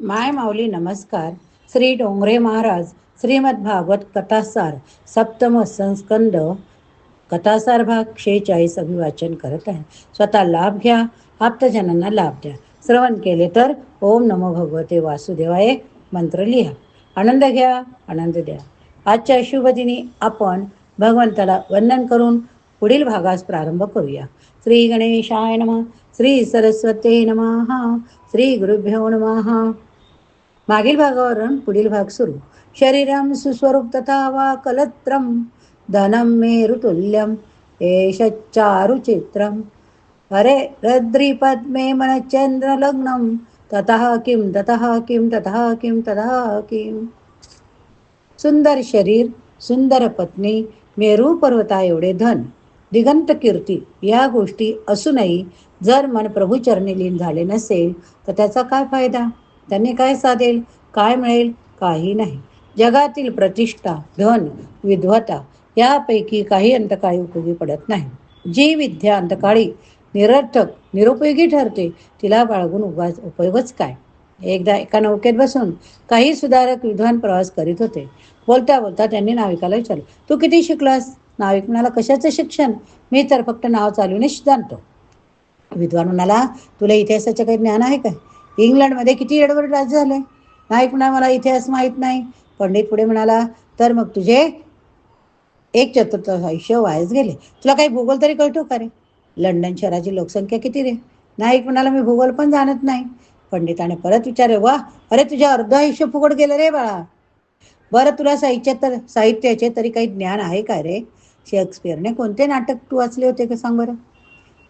माय माऊली नमस्कार. श्री डोंगरे महाराज श्रीमद भागवत कथासार सप्तम संस्कंद कथासार भाग शेहेचाळीस अभिवाचन करत आहे. स्वतः लाभ घ्या आप्तजनांना लाभ द्या. श्रवण केले तर ओम नमो भगवते वासुदेवाय मंत्र लिहा. आनंद घ्या आनंद द्या. आजच्या शुभ दिनी आपण भगवंताला वंदन करून पुढील भागास प्रारंभ करूया. श्री गणेशाय नम. श्री सरस्वते नमः श्री गुरुभ्यो नमः। मागील भागावरून पुढील भाग सुरू. शरीरम सुस्वरूप तथा वा कलत्रम धनम मेरुतुल्यम एषच्चारुचित्रम अरे रद्री पद्मे मनचंद्र लग्नम ततः किम ततः किम ततः किम ततः किम सुंदर शरीर सुंदर पत्नी मेरू पर्वता एवढे धन। दिगंत कीर्ती या गोष्टी असूनही जर मन प्रभूचरणी लीन झाले नसेल तर त्याचा काय फायदा? त्यांनी काय साधेल? काय मिळेल? काही नाही. जगातील प्रतिष्ठा धन विद्वता यापैकी काही अंतकाळी उपयोगी पडत नाही. जी विद्या अंतकाळी निरर्थक निरुपयोगी ठरते. तिला बाळगून उगाच उपयोगच काय? एकदा एका नौकेत बसून काही सुधारक विद्वान प्रवास करीत होते. बोलता बोलता त्यांनी नाविकाला विचारलं तू किती शिकलास? नाविक म्हणाला कशाचं शिक्षण? मी तर फक्त नाव चालवणे जाणतो विद्वान म्हणाला तुला इतिहासाचं काही ज्ञान आहे काय इंग्लंडमध्ये किती एडवर्ड राज्य झाले नाईक म्हणाला मला इतिहास माहीत नाही. पंडित पुढे म्हणाला तर मग तुझे एक चतुर्थ आयुष्य वायच गेले. तुला काही भूगोल तरी कळतो का रे? लंडन शहराची लोकसंख्या किती रे? नाईक म्हणाला मी भूगोल पण जाणत नाही. पंडिताने परत विचारे वा अरे तुझे अर्ध आयुष्य फुकट गेलं रे बाळा. बरं तुला साहित्य तर साहित्याचे तरी काही ज्ञान आहे का रे? शेक्सपियरने कोणते नाटक तू वाचले होते का सांग बरं?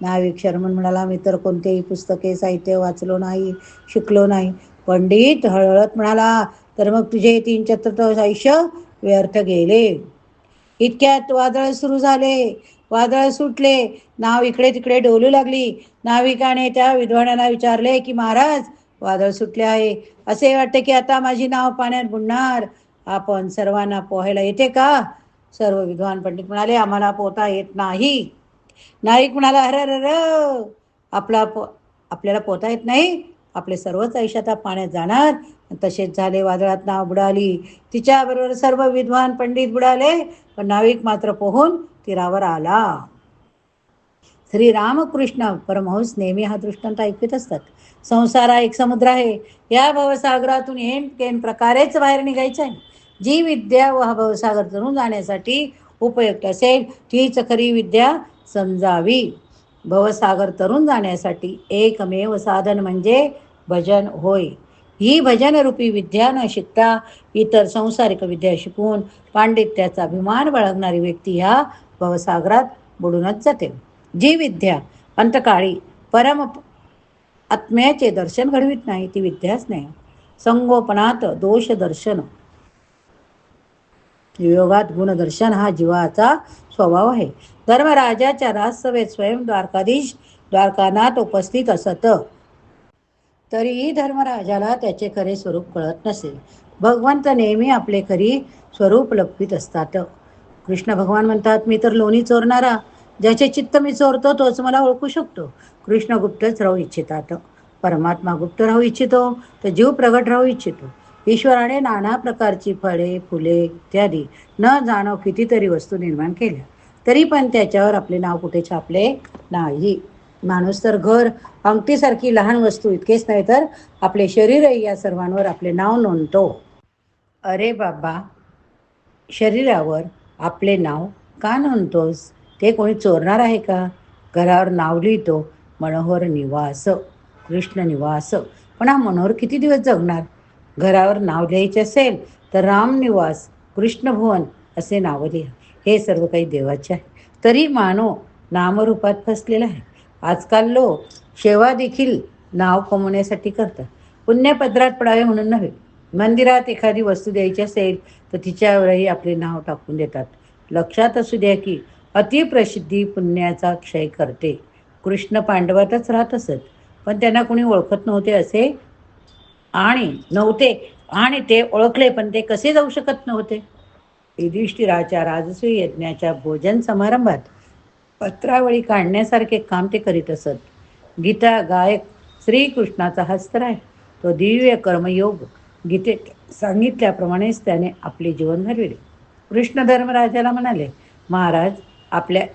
नाविक शर्मन म्हणाला मी तर कोणतेही पुस्तके साहित्य वाचलो नाही शिकलो नाही. पंडित हळहळत म्हणाला तर मग तुझे तीन चतुर्थ आयुष्य व्यर्थ गेले. इतक्यात वादळ सुरू झाले वादळ सुटले. नाव इकडे तिकडे डोलू लागली. नाविकाने त्या विद्वानाला विचारले की महाराज वादळ सुटले आहे. असे वाटते की आता माझी नाव पाण्यात बुडणार. आपण सर्वांना पोहायला येते का? सर्व विद्वान पंडित म्हणाले आम्हाला पोहता येत नाही. नाईक म्हणाला अरे अरे आपला पो आपल्याला पोहता येत नाही. आपले सर्वच आयुष्य आता पाण्यात जाणार. तसेच झाले वादळात नाव बुडाली. तिच्याबरोबर सर्व विद्वान पंडित बुडाले पण नाविक मात्र पोहून तीरावर आला. श्री रामकृष्ण परमहंस नेहमी हा दृष्टांत ऐकत असतात. संसार हा एक समुद्र आहे. या भवसागरातून हेम केन प्रकारेच बाहेर निघायचं आहे. जी विद्या व भवसागर तरून जाण्यासाठी उपयुक्त असेल तीच खरी विद्या समजावी. भवसागर तरून जाण्यासाठी एकमेव साधन म्हणजे भजन होय. ही भजनरूपी विद्या न शिकता इतर संसारिक विद्या शिकून पांडित्याचा अभिमान बाळगणारी व्यक्ती ह्या भवसागरात बुडूनच जाते. जी विद्या अंतकाळी परम आत्म्याचे दर्शन घडवित नाही ती विद्याच नाही. संगोपनात दोष दर्शन योगात गुणदर्शन हा जीवाचा स्वभाव आहे. धर्मराजाच्या राजसभेत स्वयं द्वारकाधीश द्वारकानाथ उपस्थित असत. तरीही धर्मराजाला त्याचे खरे स्वरूप कळत नसेल भगवंत नेहमी आपले खरी स्वरूप लपवित असतात. कृष्ण भगवान म्हणतात मी तर लोणी चोरणारा. ज्याचे चित्त मी चोरतो तोच मला ओळखू शकतो. कृष्ण गुप्तच राहू इच्छितात. परमात्मा गुप्त राहू इच्छितो तर जीव प्रगट राहू इच्छितो. ईश्वराने नाना प्रकारची फळे फुले इत्यादी न जाणव कितीतरी वस्तू निर्माण केल्या. तरी पण त्याच्यावर आपले नाव कुठे छापले नाही. माणूस तर घर अंगठीसारखी लहान वस्तू इतकेच नाही तर आपले शरीरही या सर्वांवर आपले नाव नोंदतो. अरे बाबा शरीरावर आपले नाव का नोंदतोस? ते कोणी चोरणार आहे का? घरावर नाव लिहितो मनोहर निवास कृष्ण निवास. पण हा मनोहर किती दिवस जगणार? घरावर नाव लिहायचे असेल तर रामनिवास कृष्णभुवन असे नाव लिहा. हे सर्व काही देवाचे आहे. तरी मानव नामरूपात फसलेला आहे. आजकाल लोक सेवा देखील नाव कमवण्यासाठी करतात. पुण्यपत्रात पडावे म्हणून नव्हे. मंदिरात एखादी वस्तू द्यायची असेल तर तिच्यावरही आपले नाव टाकून देतात. लक्षात असू द्या की अतिप्रसिद्धी पुण्याचा क्षय करते. कृष्ण पांडवातच राहत असत. पण त्यांना कोणी ओळखत नव्हते असे आणि नव्हते. आणि ते ओळखले पण ते कसे जाऊ शकत नव्हते? युधिष्ठिराच्या राजसूय यज्ञाच्या भोजन समारंभात पत्रावळी काढण्यासारखे काम ते करीत असत. गीता गायक श्रीकृष्णाचा हस्तर आहे. तो दिव्य कर्मयोग गीतेत सांगितल्याप्रमाणेच त्याने आपले जीवन घडविले. कृष्ण धर्मराजाला म्हणाले महाराज आपल्या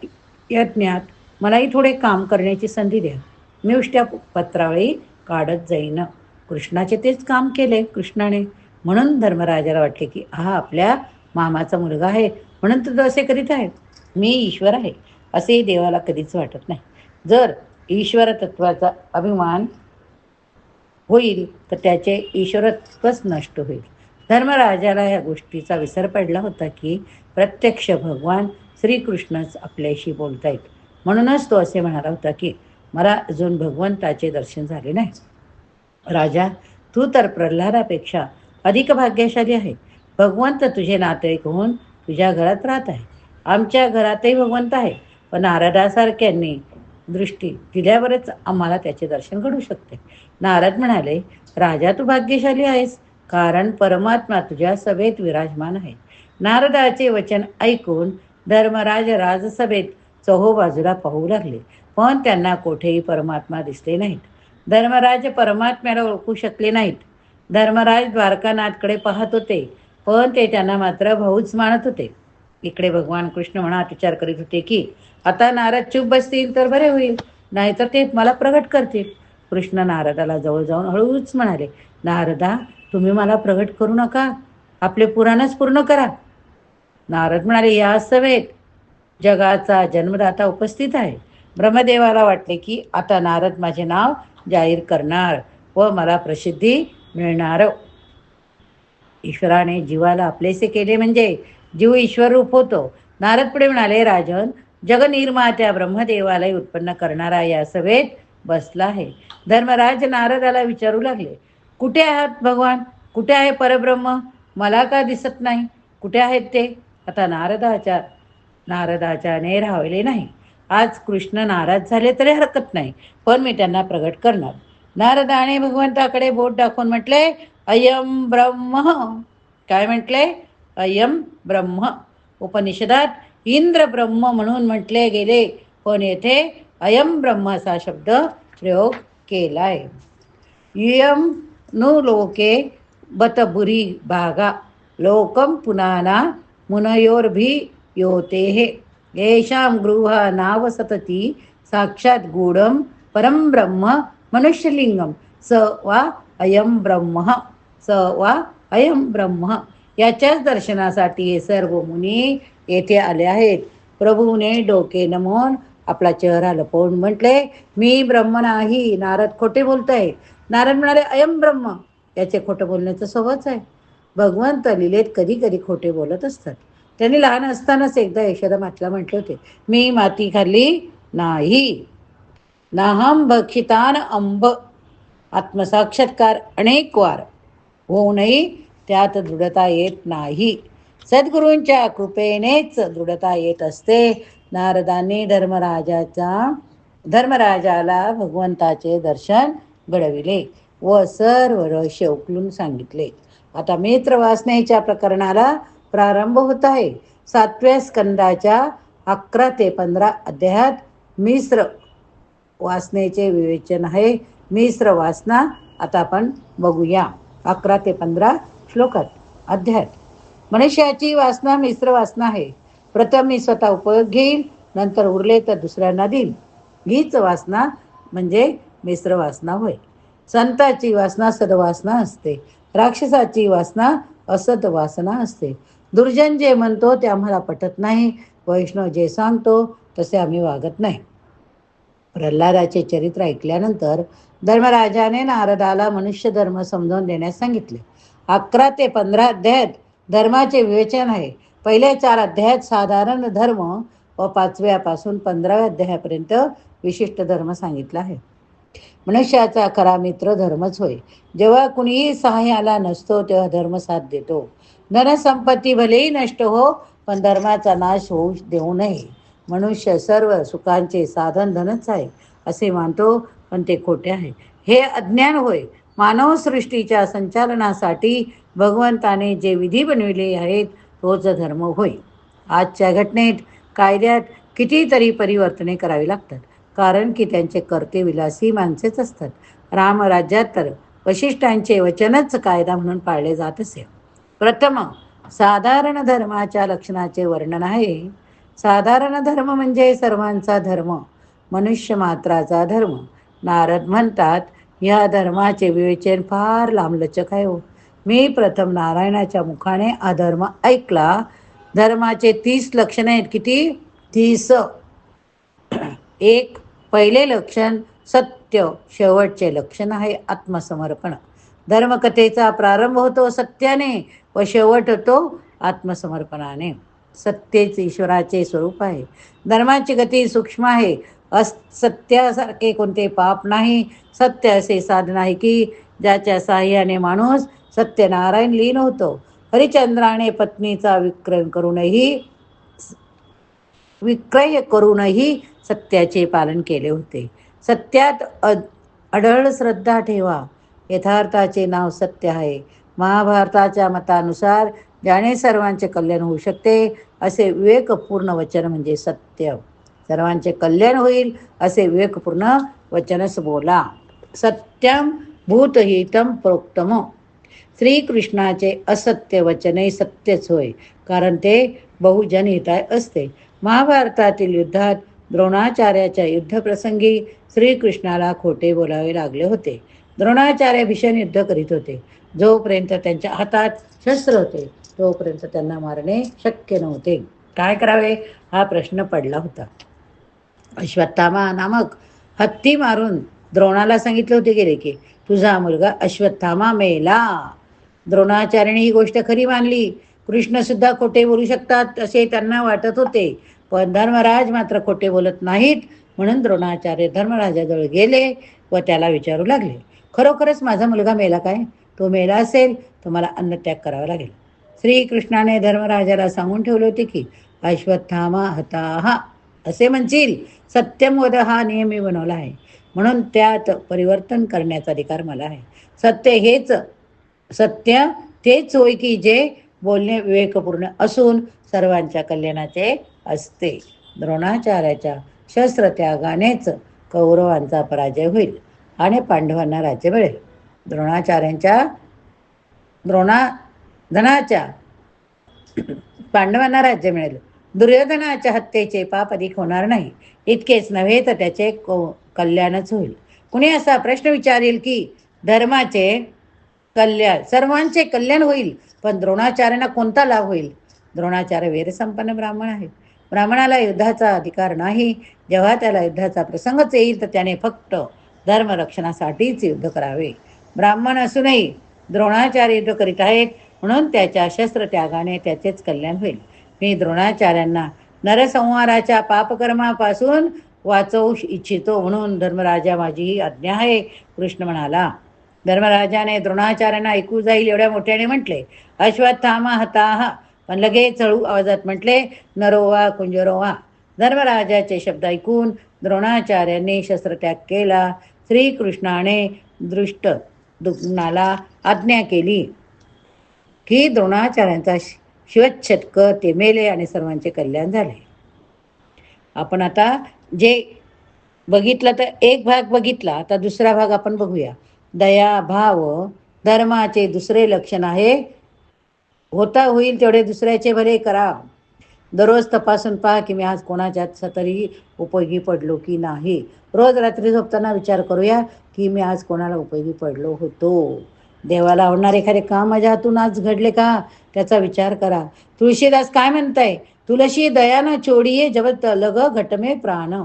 यज्ञात मलाही थोडे काम करण्याची संधी द्या. मी उष्ट्या पत्रावळी काढत जाईन. कृष्णाचे तेच काम केले कृष्णाने. म्हणून धर्मराजाला वाटले की हा आपल्या मामाचा मुलगा आहे. म्हणून तो असे करीत आहे मी ईश्वर आहे. असे देवाला कधीच वाटत नाही. जर ईश्वर तत्वाचा अभिमान होईल तर त्याचे ईश्वरत्वच नष्ट होईल. धर्मराजाला ह्या गोष्टीचा विसर पडला होता की प्रत्यक्ष भगवान श्रीकृष्णच आपल्याशी बोलतायत. म्हणूनच तो असे म्हणाला होता की मला अजून भगवंताचे दर्शन झाले नाही. राजा तू तर प्रल्हादापेक्षा अधिक भाग्यशाली आहे. भगवंत तुझे नातेवाईक होऊन तुझ्या घरात राहत आहे. आमच्या घरातही भगवंत आहे पण नारदासारख्यांनी दृष्टी दिल्यावरच आम्हाला त्याचे दर्शन घडू शकते. नारद म्हणाले राजा तू भाग्यशाली आहेस कारण परमात्मा तुझ्या सभेत विराजमान आहे. नारदाचे वचन ऐकून धर्मराज राजसभेत चहो बाजूला पाहू लागले पण त्यांना कोठेही परमात्मा दिसले नाहीत. धर्मराज परमात्म्याला ओळखू शकले नाहीत. धर्मराज द्वारकानाथकडे पाहत होते पण ते त्यांना मात्र भाऊच मानत होते. इकडे भगवान कृष्ण म्हणा विचार करीत होते की आता नारद चूप बसतील तर बरे होईल नाहीतर ते मला प्रगट करतील. कृष्ण नारदाला जवळ जाऊन हळूच म्हणाले नारदा तुम्ही मला प्रगट करू नका. आपले पुराणच पूर्ण करा. नारद म्हणाले या सभेत जगाचा जन्मदाता उपस्थित आहे. ब्रह्मदेवाला वाटले की आता नारद माझे नाव जाहीर करणार व मला प्रसिद्धी मिळणार. ईश्वराने जीवाला आपलेसे केले म्हणजे जीव ईश्वर रूप होतो. नारद पुढे म्हणाले राजन जगनिर्मात्या ब्रह्मदेवालाही उत्पन्न करणारा या सभेत बसला आहे. धर्मराज नारदाला विचारू लागले कुठे आहात भगवान? कुठे आहे परब्रह्म? मला का दिसत नाही? कुठे आहेत ते? आता नारदाच्या नारदाच्याने राहिले नाही. आज कृष्ण नाराज झाले तरी हरकत नाही पण मी त्यांना प्रगट करणार. नारदाने भगवंताकडे बोट दाखवून म्हटले अयम ब्रह्म. काय म्हटले? अयम ब्रह्म. उपनिषदात इंद्र ब्रह्म म्हणून म्हटले गेले पण येथे अयम ब्रह्म असा शब्द प्रयोग केलाय. इयम नु लोके बतबुरी भागा लोकम पुनाना मुनयोर्भी योते येषां गृह नाव सतती गूढं गूढम परम ब्रह्म मनुष्यलिंगम स वा अयम ब्रह्म स वा अयम ब्रह्म। याच्याच दर्शनासाठी हे सर्व मुनी येथे आले आहेत. प्रभूने डोके नमवून आपला चेहरा लपवून म्हटले मी ब्रह्म नाही नारद खोटे बोलत आहे नारद म्हणाले अयम ब्रह्म. याचे खोटं बोलण्याचं सोबत आहे. भगवंत लिलेत कधी कधी खोटे बोलत असतात. त्यांनी लहान असतानाच एकदा यशोदा मातला म्हटले होते मी माती खाल्ली नाही. नाहम भक्षितान अंब. आत्मसाक्षात्कार अनेक वार. होऊनही त्यात दृढता येत नाही. सद्गुरूंच्या कृपेनेच दृढता येत असते. नारदांनी धर्मराजाचा धर्मराजाला भगवंताचे दर्शन घडविले व सर्व रहस्य उकलून सांगितले. आता मित्र वासनेच्या प्रकरणाला प्रारंभ होत आहे. सातव्या स्कंदाच्या अकरा ते पंधरा अध्यायात मिश्र वासनेचे विवेचन आहे. मिश्र वासना आता आपण बघूया. अकरा ते पंधरा श्लोकात अध्यायात. मनुष्याची वासना मिश्र वासना आहे. प्रथम मी स्वतः उपयोग घेईल नंतर उरले तर दुसऱ्यांना देईल हीच वासना म्हणजे मिश्र वासना होय. संताची वासना सदवासना असते. राक्षसाची वासना असत वासना असते. दुर्जन जे म्हणतो ते आम्हाला पटत नाही. वैष्णव जे सांगतो तसे आम्ही वागत नाही. प्रल्हादाचे चरित्र ऐकल्यानंतर धर्मराजाने नारदाला मनुष्य धर्म समजावून देण्यास सांगितले. अकरा ते पंधरा अध्यायात धर्माचे विवेचन आहे. पहिल्या चार अध्यायात साधारण धर्म व पाचव्यापासून पंधराव्या अध्यायापर्यंत विशिष्ट धर्म सांगितला आहे. मनुष्याचा खरा मित्र धर्मच होय. जेव्हा कुणीही सहाय्याला नसतो तेव्हा धर्म साथ देतो. धनसंपत्ती भलेही नष्ट हो पण धर्माचा नाश होऊ देऊ नये. मनुष्य सर्व सुखांचे साधन धनच आहे असे मानतो पण ते खोटे आहे. हे अज्ञान होय. मानव सृष्टीच्या संचालनासाठी भगवंताने जे विधी बनविले आहेत तोच धर्म होय. आजच्या घटनेत कायद्यात कितीतरी परिवर्तने करावी लागतात. कारण की त्यांचे कर्ते विलासी माणसेच असतात. रामराज्यात तर वशिष्ठांचे वचनच कायदा म्हणून पाळले जात असे. प्रथम साधारण धर्माच्या लक्षणाचे वर्णन आहे. साधारण धर्म म्हणजे सर्वांचा धर्म मनुष्य मात्राचा धर्म. नारद म्हणतात या धर्माचे विवेचन फार लांबलचक आहे हो. मी प्रथम नारायणाच्या मुखाने अधर्म ऐकला. धर्माचे तीस लक्षणे आहेत किती? तीस. एक पहिले लक्षण सत्य शेवटचे लक्षण आहे आत्मसमर्पण. धर्मकथेचा प्रारंभ होतो सत्याने व शेवट होतो आत्मसमर्पणाने. सत्तेच ईश्वराचे स्वरूप आहे. धर्माची गती सूक्ष्म आहे. अस सत्यासारखे कोणते पाप नाही. सत्य असे साधन आहे की ज्याच्या साह्याने माणूस सत्यनारायण लीन होतो. हरिचंद्राने पत्नीचा विक्रम करूनही विक्रय करूनही सत्याचे पालन केले होते. सत्यात अढळ श्रद्धा ठेवा. यथार्थाचे नाव सत्य आहे. महाभारताच्या मतानुसार ज्याने सर्वांचे कल्याण होऊ शकते असे विवेकपूर्ण वचन म्हणजे सत्य. सर्वांचे कल्याण होईल असे विवेकपूर्ण वचनच बोला. सत्यम भूतहितम प्रोक्तम. श्रीकृष्णाचे असत्य वचनही सत्यच होय कारण ते बहुजन हिताय असते. महाभारतातील युद्धात द्रोणाचार्याच्या युद्धप्रसंगी श्रीकृष्णाला खोटे बोलावे लागले होते. द्रोणाचार्य भीषण युद्ध करीत होते. जोपर्यंत त्यांच्या हातात शस्त्र होते तोपर्यंत त्यांना मारणे शक्य नव्हते. काय करावे? हा प्रश्न पडला होता. अश्वत्थामा नामक हत्ती मारून द्रोणाला सांगितले होते गेले की तुझा मुलगा अश्वत्थामा मेला. द्रोणाचार्याने ही गोष्ट खरी मानली. कृष्णसुद्धा खोटे बोलू शकतात असे त्यांना वाटत होते. पण धर्मराज मात्र खोटे बोलत नाहीत म्हणून द्रोणाचार्य धर्मराजाजवळ गेले व त्याला विचारू लागले. खरोखरच माझा मुलगा मेला काय? तो मेला असेल तर मला अन्नत्याग करावा लागेल. श्रीकृष्णाने धर्मराजाला सांगून ठेवले होते की अश्वत्थामा हताहा असे म्हणशील सत्यमोद हा नियम मी बनवला आहे. म्हणून त्यात परिवर्तन करण्याचा अधिकार मला आहे. सत्य हेच सत्य तेच होय की जे बोलणे विवेकपूर्ण असून सर्वांच्या कल्याणाचे असते. द्रोणाचार्याच्या शस्त्रत्यागानेच कौरवांचा पराजय होईल आणि पांडवांना राज्य मिळेल. द्रोणाचार्यांच्या द्रोणा धनाच्या पांडवांना राज्य मिळेल. दुर्योधनाच्या हत्येचे पाप अधिक होणार नाही. इतकेच नव्हे तर त्याचे कल्याणच होईल. कुणी असा प्रश्न विचारेल की धर्माचे कल्याण सर्वांचे कल्याण होईल पण द्रोणाचार्यांना कोणता लाभ होईल? द्रोणाचार्य वीरसंपन्न ब्राह्मण आहे ब्राह्मणाला युद्धाचा अधिकार नाही. जेव्हा त्याला युद्धाचा प्रसंगच येईल तर त्याने फक्त धर्मरक्षणासाठीच युद्ध करावे. ब्राह्मण असूनही द्रोणाचार्य युद्ध करीत आहेत म्हणून त्याच्या शस्त्र त्यागाने त्याचेच कल्याण होईल. मी द्रोणाचार्यांना नरसंहाराच्या पापकर्मापासून वाचवू इच्छितो म्हणून धर्मराजा माझी ही आज्ञा आहे. कृष्ण म्हणाला धर्मराजाने द्रोणाचार्यांना ऐकू जाईल एवढ्या मोठ्याने म्हटले. अश्वत्थामा हताहा पण लगेच चळू आवाजात म्हटले नरोवा कुंजरोवा धर्मराजाचे शब्द ऐकून द्रोणाचार्यांनी शस्त्रत्याग केला. श्रीकृष्णाने दृष्ट दुग्नाला आज्ञा केली की द्रोणाचार्यांचा शिवच्छतक ते मेले आणि सर्वांचे कल्याण झाले. आपण आता जे बघितलं तर एक भाग बघितला आता दुसरा भाग आपण बघूया. दया भाव धर्माचे दुसरे लक्षण आहे. होता होईल तेवढे दुसऱ्याचे भले करा दररोज तपासून पहा की मी आज कोणाच्या तरी उपयोगी पडलो की नाही. रोज रात्री झोपताना विचार करूया की मी आज कोणाला उपयोगी पडलो होतो. देवाला आवडणारे एखादे काम माझ्या हातून आज घडले का? त्याचा विचार करा. तुळशीदास काय म्हणताय? तुलशी दयानं चोडीये जवत लग घटमे प्राण.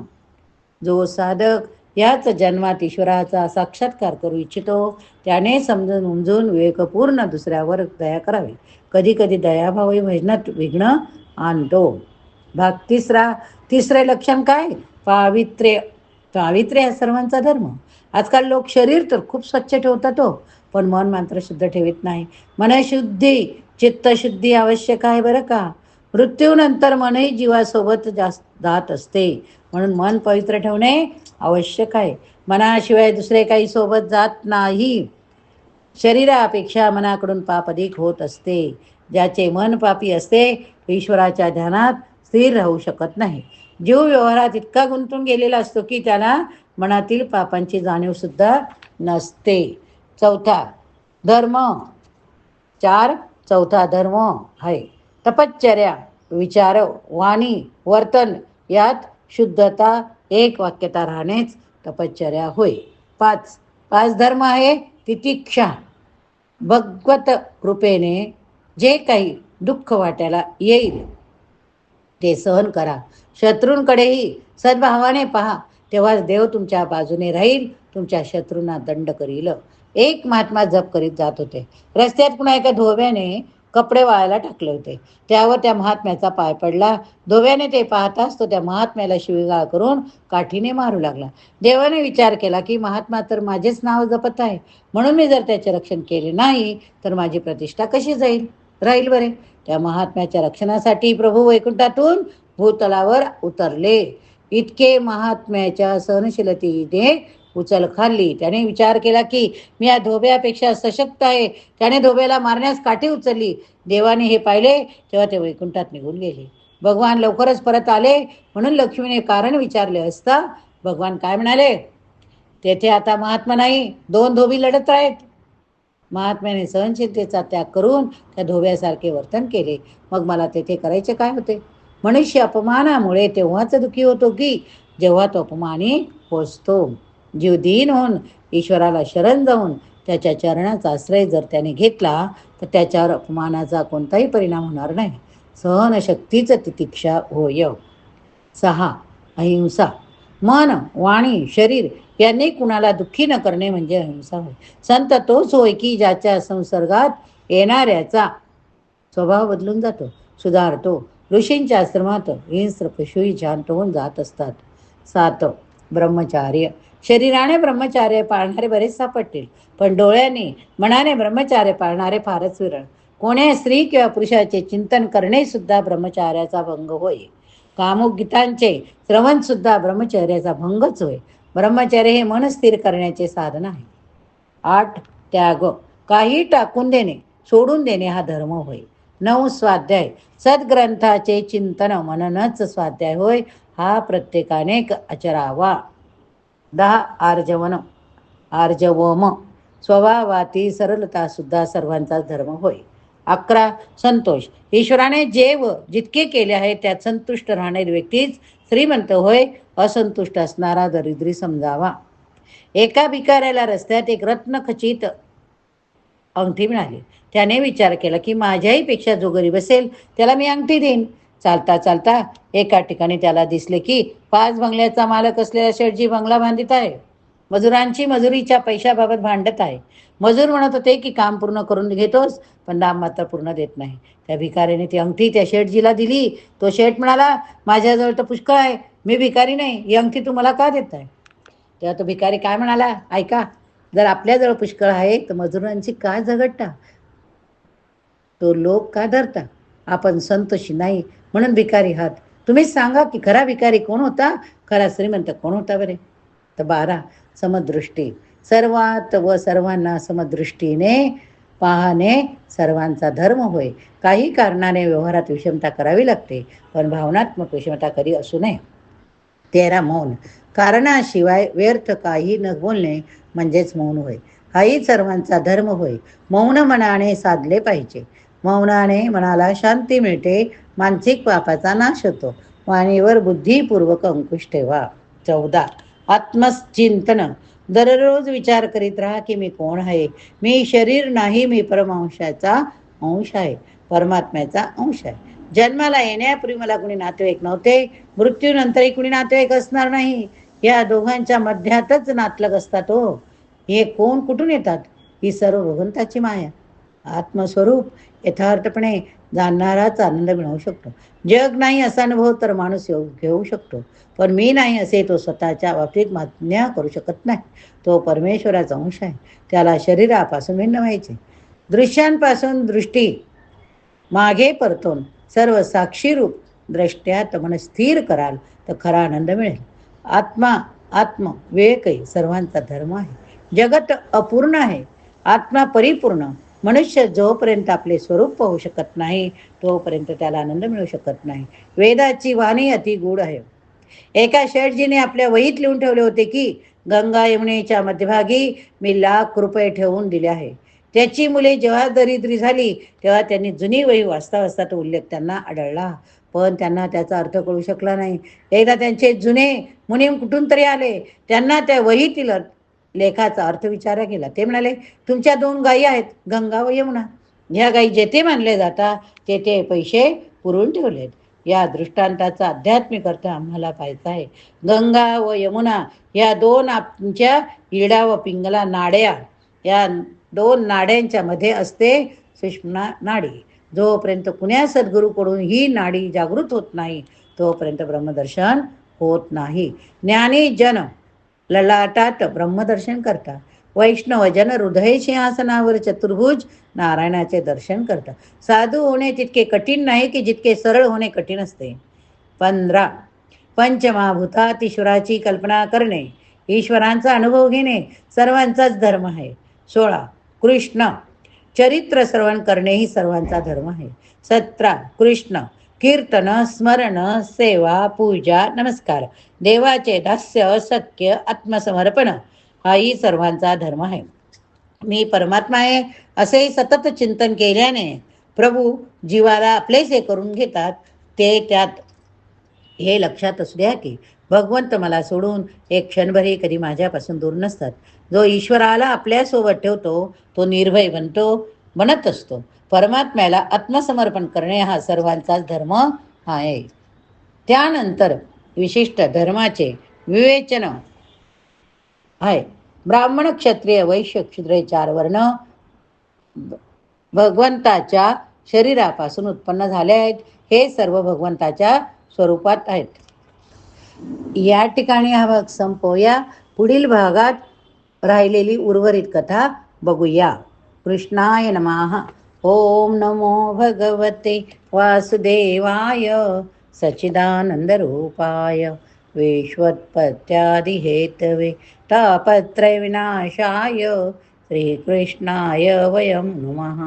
जो साधक याच जन्मात ईश्वराचा साक्षात्कार करू इच्छितो. त्याने समजून उमजून विवेकपूर्ण दुसऱ्यावर दया करावी. कधी कधी दयाभावी भजनात विघ्न आणतो. भाग तिसरा तिसरे लक्षण काय? पावित्र्य. पावित्र्य हा सर्वांचा धर्म. आजकाल लोक शरीर तर खूप स्वच्छ ठेवतात हो पण मन मात्र शुद्ध ठेवत नाही. मनशुद्धी चित्तशुद्धी आवश्यक आहे बरं का? मृत्यूनंतर मनही जीवासोबत जास्त जात असते. म्हणून मन पवित्र ठेवणे आवश्यक आहे. मनाशिवाय दुसरे काही सोबत जात नाही. शरीरापेक्षा मनाकडून पाप अधिक होत असते. ज्याचे मन पापी असते ईश्वराच्या ध्यानात स्थिर राहू शकत नाही. जीव व्यवहारात इतका गुंतून गेलेला असतो की त्याला मनातील पापांची जाणीवसुद्धा नसते. चौथा धर्म. चार चौथा धर्म आहे. तपश्चर्या विचार वाणी वर्तन यात शुद्धता एक वाक्यता राहणेच तपश्चर्या होय. पाच. पाच धर्म आहे तितिक्षा भगवत कृपेने जे काही दुःख वाट्याला येईल ते सहन करा. शत्रूंकडेही सद्भावाने पहा. तेव्हाच देव तुमच्या बाजूने राहील तुमच्या शत्रूंना दंड करील. एक महात्मा जप करीत जात होते. रस्त्यात पुन्हा एका धोब्याने कपडे वाळायला टाकले होते. त्यावर त्या महात्म्याचा पाय पडला. धोव्याने ते पाहताच तो त्या महात्म्याला शिवीगाळ करून काठीने मारू लागला. देवाने विचार केला की महात्मा तर माझेच नाव जपत आहे. म्हणून मी जर त्याचे रक्षण केले नाही तर माझी प्रतिष्ठा कशी जाईल? राहील बरे. त्या महात्म्याच्या रक्षणासाठी प्रभू वैकुंठातून भूतलावर उतरले. इतके महात्म्याच्या सहनशीलतेने उचल खाल्ली. त्याने विचार केला की मी या धोब्यापेक्षा सशक्त आहे. त्याने धोब्याला मारण्यास काठी उचलली. देवाने हे पाहिले तेव्हा ते वैकुंठात निघून गेले. भगवान लवकरच परत आले. म्हणून लक्ष्मीने कारण विचारले असता भगवान काय म्हणाले? तेथे आता महात्मा नाही दोन धोबी लढत आहेत. महात्म्याने सहनशीलतेचा त्याग करून त्या धोब्यासारखे वर्तन केले. मग मला तेथे करायचे काय होते? मनुष्य अपमानामुळे तेव्हाच दुःखी होतो की जेव्हा तो अपमानी पोचतो जीव दीन होऊन ईश्वराला शरण जाऊन त्याच्या चरणाचा आश्रय जर त्याने घेतला तर त्याच्यावर अपमानाचा कोणताही परिणाम होणार नाही. सहनशक्तीच तितिक्षा होय. सहा अहिंसा. मन वाणी शरीर यांनी कुणाला दुःखी न करणे म्हणजे अहिंसा होय. संत तोच होय की ज्याच्या संसर्गात येणाऱ्याचा स्वभाव बदलून जातो सुधारतो. ऋषींच्या आश्रमात हिंस्र पशुही शांत होऊन जात असतात. सात ब्रह्मचार्य. शरीराने ब्रह्मचार्य पाळणारे बरेच सापडतील पण डोळ्याने मनाने ब्रह्मचार्य पाळणारे फारच विरळ. कोणे स्त्री किंवा पुरुषाचे चिंतन करणे सुद्धा ब्रह्मचार्याचा भंग होय. कामुक गीतांचे श्रवण सुद्धा ब्रह्मचर्याचा भंगच होय. ब्रह्मचर्य हे मन स्थिर करण्याचे साधन आहे. आठ त्याग. काही टाकून देणे सोडून देणे हा धर्म होय. नऊ स्वाध्याय. सद्ग्रंथाचे चिंतन मननच स्वाध्याय होय. हा प्रत्येकाने आचरावा. दहा आर्जवन. आर्जवम. स्वभावाती सरलता सुद्धा सर्वांचा धर्म होय. अकरा संतोष. ईश्वराने जे व जितके केले आहे त्यात संतुष्ट राहणारी व्यक्तीच श्रीमंत होय असंतुष्ट असणारा दरिद्री समजावा. एका भिकाऱ्याला रस्त्यात एक रत्नखचित अंगठी मिळाली. त्याने विचार केला की माझ्याही पेक्षा जो गरीब असेल त्याला मी अंगठी देईन. चालता चालता एका ठिकाणी त्याला दिसले की पाच बंगल्याचा मालक असलेला शेठजी बंगला बांधित आहे. मजुरांची मजुरीच्या पैशाबाबत भांडत आहे. मजूर म्हणत होते की काम पूर्ण करून घेतोस पण दाम मात्र पूर्ण देत नाही. त्या भिकारीने ती अंगठी त्या शेठजीला दिली. तो शेठ म्हणाला माझ्याजवळ तर पुष्कळ आहे. मी भिकारी नाही. ही अंगठी तू मला का देत आहे? तेव्हा तो भिकारी काय म्हणाला ऐका जर आपल्याजवळ पुष्कळ आहे तर मजुरांची का झगडता? तो लोक का धरता? आपण संतोषी नाही म्हणून भिकारी आहात. तुम्हीच सांगा की खरा भिकारी कोण होता? खरा श्रीमंत कोण होता बरे? तर बारा समदृष्टी. सर्वात व सर्वांना समदृष्टीने पाहणे सर्वांचा धर्म होय. काही कारणाने व्यवहारात विषमता करावी लागते पण भावनात्मक विषमता कधी असू नये. तेरा मौन. कारणाशिवाय व्यर्थ काही न बोलणे म्हणजेच मौन होय. हाही सर्वांचा धर्म होय. मौन मनाने साधले पाहिजे. मौनाने मनाला शांती मिळते मानसिक पापाचा नाश होतो. वाणीवर बुद्धिपूर्वक अंकुश ठेवा. चौदा. आत्मचिंतन. दररोज विचार करीत राहा की मी कोण आहे? मी शरीर नाही मी परमांशाचा अंश आहे. परमात्म्याचा अंश आहे. जन्माला येण्यापूर्वी मला कुणी नातेवाईक नव्हते. मृत्यूनंतरही कुणी नातेवाईक असणार नाही. या दोघांच्या मध्यातच नातलग असतात हो. हे कोण कुठून येतात? ही सर्व भगवंताची माया. आत्मस्वरूप. यथार्थपणे जाणणाराच आनंद मिळवू शकतो. जग नाही असा अनुभव तर माणूस येऊ घेऊ शकतो. पण मी नाही असे तो स्वतःच्या बाबतीत मान्य करू शकत नाही. तो परमेश्वराचा अंश आहे. त्याला शरीरापासून भिन्न व्हायचे. दृश्यांपासून दृष्टी मागे परतून सर्व साक्षीरूप द्रष्ट्यात मन स्थिर कराल तर खरा आनंद मिळेल. आत्मा आत्म विवेकही सर्वांचा धर्म आहे. जगत अपूर्ण आहे. आत्मा परिपूर्ण मनुष्य जोपर्यंत आपले स्वरूप पाहू शकत नाही तोपर्यंत त्याला आनंद मिळू शकत नाही. वेदाची वाणी अति गूढ आहे. एका शेठजीने आपल्या वहीत लिहून ठेवले होते की गंगा यमुनेच्या मध्यभागी मी लाख रुपये ठेवून दिले आहे. त्याची मुले जेव्हा दरिद्री झाली तेव्हा त्यांनी जुनी वही वाचता वाचता तो उल्लेख त्यांना आढळला. पण त्यांना त्याचा अर्थ कळू शकला नाही. एकदा त्यांचे जुने मुनीम कुठून तरी आले. त्यांना त्या वहीतील लेखाचा अर्थ विचारा केला. ते म्हणाले तुमच्या दोन गायी आहेत गंगा व यमुना. ह्या गायी जेथे मानले जातात तेथे पैसे पुरून ठेवलेत. या दृष्टांताचा आध्यात्मिक अर्थ आम्हाला पाहायचा आहे. गंगा व यमुना या दोन आमच्या इडा व पिंगला नाड्या. या दोन नाड्यांच्या मध्ये असते सुष्मा नाडी. जोपर्यंत कुण्या सद्गुरूकडून ही नाडी जागृत होत नाही तोपर्यंत ब्रह्मदर्शन होत नाही. ज्ञानी जन ललाटात ब्रह्मदर्शन करतात. वैष्णव जन हृदय सिंहासनावर चतुर्भुज नारायणाचे दर्शन करतात. साधू होणे तितके कठीण नाही की जितके सरळ होणे कठीण असते. पंधरा पंचमहाभूतात ईश्वराची कल्पना करणे ईश्वरांचा अनुभव घेणे सर्वांचाच धर्म आहे. सोळा कृष्ण चरित्र श्रवण करणे ही सर्वांचा धर्म आहे. सतरा कृष्ण कीर्तन स्मरण सेवा पूजा नमस्कार. देवाचे दास्य सत्य आत्मसमर्पण हाही सर्वांचा धर्म आहे. मी परमात्मा आहे असे सतत चिंतन केल्याने प्रभू जीवाला आपलेसे करून घेतात ते त्यात हे लक्षात असू द्या की भगवंत मला सोडून एक क्षणभरही कधी माझ्यापासून दूर नसतात. जो ईश्वराला आपल्यासोबत ठेवतो तो निर्भय बनतो बनत असतो. परमात्म्याला आत्मसमर्पण करणे हा सर्वांचाच धर्म आहे. त्यानंतर विशिष्ट धर्माचे विवेचन आहे. ब्राह्मण क्षत्रिय वैश्य क्षुद्र चार वर्ण भगवंताच्या शरीरापासून उत्पन्न झाले आहेत. हे सर्व भगवंताच्या स्वरूपात आहेत. या ठिकाणी हा भाग संपवूया. पुढील भागात राहिलेली उर्वरित कथा बघूया. कृष्णाय नमः. ओम नमो भगवते वासुदेवाय सच्चिदानन्दरूपाय विश्वत्पत्यादिहेतवे तापत्रयविनाशाय श्रीकृष्णाय वयं नमः